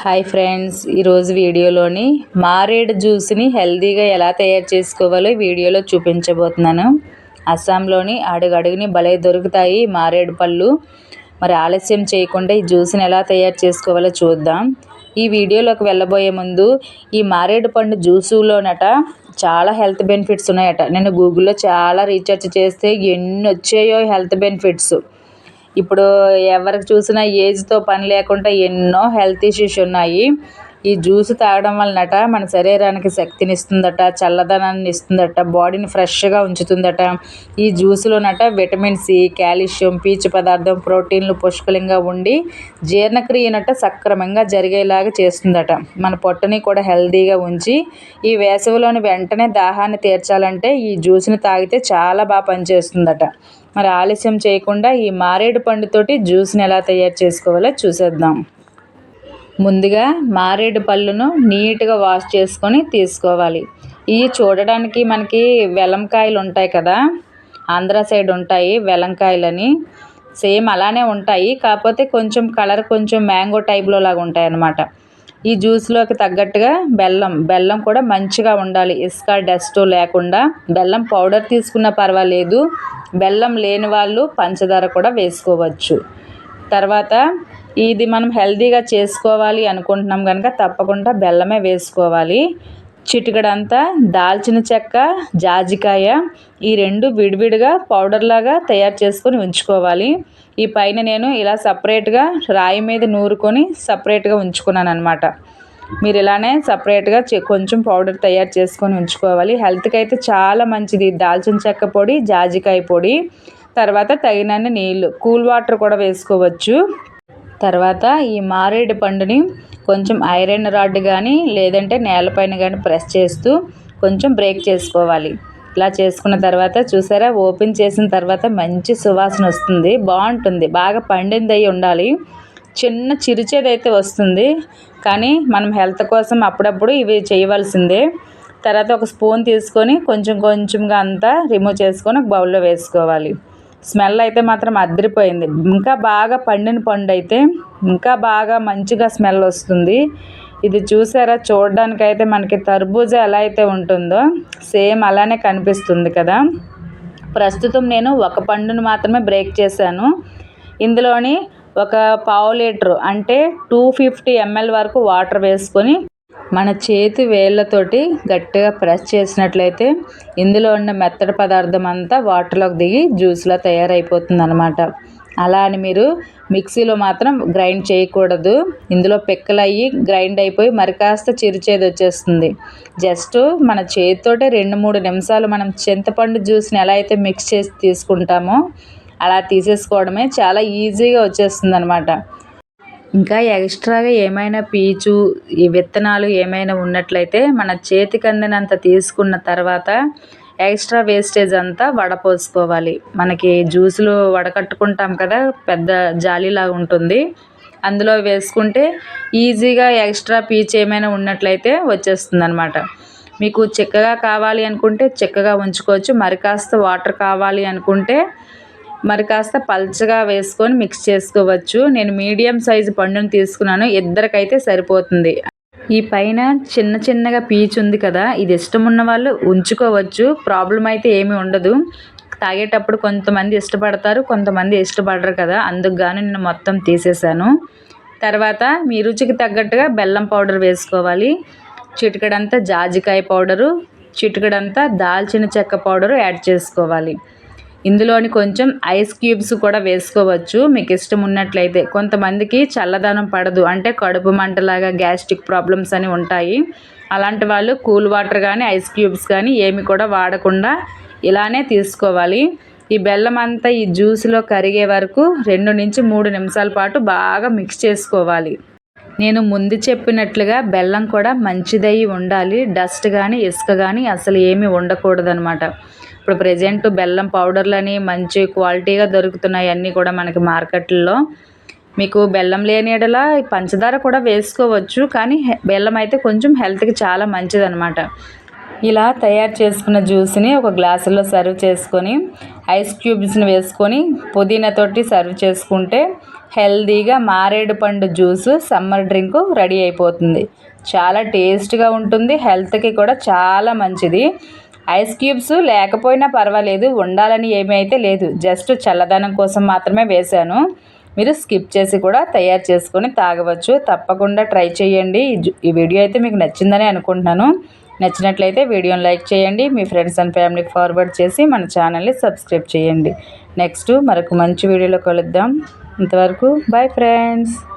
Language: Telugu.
హాయ్ ఫ్రెండ్స్ ఈరోజు వీడియోలోని మారేడు జ్యూస్ని హెల్తీగా ఎలా తయారు చేసుకోవాలో ఈ వీడియోలో చూపించబోతున్నాను. అస్సాంలోని అడుగడుగుని భలే దొరుకుతాయి మారేడు పళ్ళు. మరి ఆలస్యం చేయకుండా ఈ జ్యూస్ని ఎలా తయారు చేసుకోవాలో చూద్దాం. ఈ వీడియోలోకి వెళ్ళబోయే ముందు ఈ మారేడు పండు జ్యూసులోనట చాలా హెల్త్ బెనిఫిట్స్ ఉన్నాయట. నేను గూగుల్లో చాలా రీసెర్చ్ చేస్తే ఎన్ని వచ్చాయో హెల్త్ బెనిఫిట్స్. ఇప్పుడు ఎవరికి చూసినా ఏజ్తో పని లేకుండా ఎన్నో హెల్త్ ఇష్యూస్ ఉన్నాయి. ఈ జ్యూస్ తాగడం వలనట మన శరీరానికి శక్తిని ఇస్తుందట చల్లదనాన్ని ఇస్తుందట బాడీని ఫ్రెష్గా ఉంచుతుందట. ఈ జ్యూస్లోనట విటమిన్ సి కాల్షియం పీచు పదార్థం ప్రోటీన్లు పుష్కలంగా ఉండి జీర్ణక్రియనట సక్రమంగా జరిగేలాగా చేస్తుందట. మన పొట్టని కూడా హెల్దీగా ఉంచి ఈ వేసవిలోని వెంటనే దాహాన్ని తీర్చాలంటే ఈ జ్యూస్ని తాగితే చాలా బాగా పనిచేస్తుందట. మరి ఆలస్యం చేయకుండా ఈ మారేడు పండుతోటి జ్యూస్ని ఎలా తయారు చేసుకోవాలో చూసేద్దాం. ముందుగా మారేడు పళ్ళును నీట్గా వాష్ చేసుకొని తీసుకోవాలి. ఇవి చూడడానికి మనకి వెలంకాయలు ఉంటాయి కదా ఆంధ్ర సైడ్ ఉంటాయి వెలంకాయలని. సేమ్ అలానే ఉంటాయి కాకపోతే కొంచెం కలర్ కొంచెం మ్యాంగో టైప్లో లాగా ఉంటాయి అన్నమాట ఈ జ్యూస్లోకి తగ్గట్టుగా బెల్లం బెల్లం కూడా మంచిగా ఉండాలి. ఇసుక డస్ట్ లేకుండా బెల్లం పౌడర్ తీసుకున్నా పర్వాలేదు. బెల్లం లేని వాళ్ళు పంచదార కూడా వేసుకోవచ్చు. తర్వాత ఇది మనం హెల్తీగా చేసుకోవాలి అనుకుంటున్నాం కనుక తప్పకుండా బెల్లమే వేసుకోవాలి. చిటికడంతా దాల్చిన చెక్క జాజికాయ ఈ రెండు విడివిడిగా పౌడర్ లాగా తయారు చేసుకొని ఉంచుకోవాలి. ఈ పైన నేను ఇలా సపరేట్గా రాయి మీద నూరుకొని సపరేట్గా ఉంచుకున్నాను అనమాట మీరు ఇలానే సపరేట్గా కొంచెం పౌడర్ తయారు చేసుకొని ఉంచుకోవాలి. హెల్త్కి అయితే చాలా మంచిది దాల్చిన చెక్క పొడి జాజికాయ పొడి. తర్వాత తగినన్ని నీళ్ళు కూల్ వాటర్ కూడా వేసుకోవచ్చు. తర్వాత ఈ మారేడు పండుని కొంచెం ఐరన్ రాడ్ కానీ లేదంటే నేలపైన కానీ ప్రెస్ చేస్తూ కొంచెం బ్రేక్ చేసుకోవాలి. ఇలా చేసుకున్న తర్వాత చూసారా ఓపెన్ చేసిన తర్వాత మంచి సువాసన వస్తుంది బాగుంటుంది బాగా పండింది అయి ఉండాలి. చిన్న చిరుచేదైతే వస్తుంది కానీ మనం హెల్త్ కోసం అప్పుడప్పుడు ఇవి చేయవలసిందే. తర్వాత ఒక స్పూన్ తీసుకొని కొంచెం కొంచెంగా అంతా రిమూవ్ చేసుకొని ఒక బౌల్లో వేసుకోవాలి. స్మెల్ అయితే మాత్రం అదిరిపోయింది. ఇంకా బాగా పండిన పండు అయితే ఇంకా బాగా మంచిగా స్మెల్ వస్తుంది. ఇది చూసారా? చూడడానికి అయితే మనకి తర్బూజా ఎలా అయితే ఉంటుందో సేమ్ అలానే కనిపిస్తుంది కదా. ప్రస్తుతం నేను ఒక పండును మాత్రమే బ్రేక్ చేశాను. ఇందులోని ఒక పావు లీటరు అంటే టూ ఫిఫ్టీ ఎంఎల్ వరకు వాటర్ వేసుకొని మన చేతి వేళ్ళతోటి గట్టిగా ప్రెస్ చేసినట్లయితే ఇందులో ఉన్న మెత్తడి పదార్థం అంతా వాటర్లోకి దిగి జ్యూస్లా తయారైపోతుంది అనమాట అలా అని మీరు మిక్సీలో మాత్రం గ్రైండ్ చేయకూడదు. ఇందులో పిక్కలయ్యి గ్రైండ్ అయిపోయి మరి కాస్త చిరుచేది వచ్చేస్తుంది. జస్ట్ మన చేతితోటే రెండు మూడు నిమిషాలు మనం చింతపండు జ్యూస్ని ఎలా అయితే మిక్స్ చేసి తీసుకుంటామో అలా తీసేసుకోవడమే చాలా ఈజీగా వచ్చేస్తుంది అనమాట ఇంకా ఎక్స్ట్రాగా ఏమైనా పీచు ఈ విత్తనాలు ఏమైనా ఉన్నట్లయితే మన చేతికి అందినంత తీసుకున్న తర్వాత ఎక్స్ట్రా వేస్టేజ్ అంతా వడపోసుకోవాలి. మనకి జ్యూసులు వడకట్టుకుంటాం కదా పెద్ద జాలీలాగా ఉంటుంది. అందులో వేసుకుంటే ఈజీగా ఎక్స్ట్రా పీచు ఏమైనా ఉన్నట్లయితే వచ్చేస్తుంది అనమాట మీకు చిక్కగా కావాలి అనుకుంటే చిక్కగా ఉంచుకోవచ్చు. మరి కాస్త వాటర్ కావాలి అనుకుంటే మరి కాస్త పల్చగా వేసుకొని మిక్స్ చేసుకోవచ్చు. నేను మీడియం సైజు పండును తీసుకున్నాను. ఇద్దరికైతే సరిపోతుంది. ఈ పైన చిన్న చిన్నగా పీచు ఉంది కదా ఇది ఇష్టం ఉన్న వాళ్ళు ఉంచుకోవచ్చు. ప్రాబ్లం అయితే ఏమీ ఉండదు. తాగేటప్పుడు కొంతమంది ఇష్టపడతారు కొంతమంది ఇష్టపడరు కదా. అందుకు గాను నేను మొత్తం తీసేసాను తర్వాత మీ రుచికి తగ్గట్టుగా బెల్లం పౌడర్ వేసుకోవాలి. చిటికడంతా జాజికాయ పౌడరు చిటికడంతా దాల్చిన చెక్క పౌడరు యాడ్ చేసుకోవాలి. ఇందులోని కొంచెం ఐస్ క్యూబ్స్ కూడా వేసుకోవచ్చు. మీకు ఇష్టం ఉన్నట్లయితే. కొంతమందికి చల్లదనం పడదు. అంటే కడుపు మంటలాగా గ్యాస్ట్రిక్ ప్రాబ్లమ్స్ అని ఉంటాయి. అలాంటి వాళ్ళు కూల్ వాటర్ కానీ ఐస్ క్యూబ్స్ కానీ ఏమి కూడా వాడకుండా ఇలానే తీసుకోవాలి. ఈ బెల్లం అంతా ఈ జ్యూస్లో కరిగే వరకు రెండు నుంచి మూడు నిమిషాల పాటు బాగా మిక్స్ చేసుకోవాలి. నేను ముందు చెప్పినట్లుగా బెల్లం కూడా మంచిదై ఉండాలి. డస్ట్ కానీ ఇసుక కానీ అసలు ఏమీ ఉండకూడదనమాట. ఇప్పుడు ప్రజెంట్ బెల్లం పౌడర్లని మంచి క్వాలిటీగా దొరుకుతున్నాయి అన్నీ కూడా మనకి మార్కెట్లో. మీకు బెల్లం లేని ఎడల పంచదార కూడా వేసుకోవచ్చు కానీ బెల్లం అయితే కొంచెం హెల్త్కి చాలా మంచిదనమాట ఇలా తయారు చేసుకున్న జ్యూస్ని ఒక గ్లాసులో సర్వ్ చేసుకొని ఐస్ క్యూబ్స్ని వేసుకొని పుదీనాతోటి సర్వ్ చేసుకుంటే హెల్దీగా మారేడు పండు జ్యూస్ సమ్మర్ డ్రింకు రెడీ అయిపోతుంది. చాలా టేస్ట్గా ఉంటుంది హెల్త్కి కూడా చాలా మంచిది. ఐస్ క్యూబ్స్ లేకపోయినా పర్వాలేదు ఉండాలని ఏమీ అయితే లేదు. జస్ట్ చల్లదనం కోసం మాత్రమే వేశాను. మీరు స్కిప్ చేసి కూడా తయారు చేసుకొని తాగవచ్చు. తప్పకుండా ట్రై చేయండి. ఈ వీడియో అయితే మీకు నచ్చిందని అనుకుంటున్నాను. నచ్చినట్లయితే వీడియోని లైక్ చేయండి. మీ ఫ్రెండ్స్ అండ్ ఫ్యామిలీకి ఫార్వర్డ్ చేసి మన ఛానల్ని సబ్స్క్రైబ్ చేయండి. నెక్స్ట్ మరొక మంచి వీడియోలో కలుద్దాం. ఇంతవరకు బాయ్ ఫ్రెండ్స్.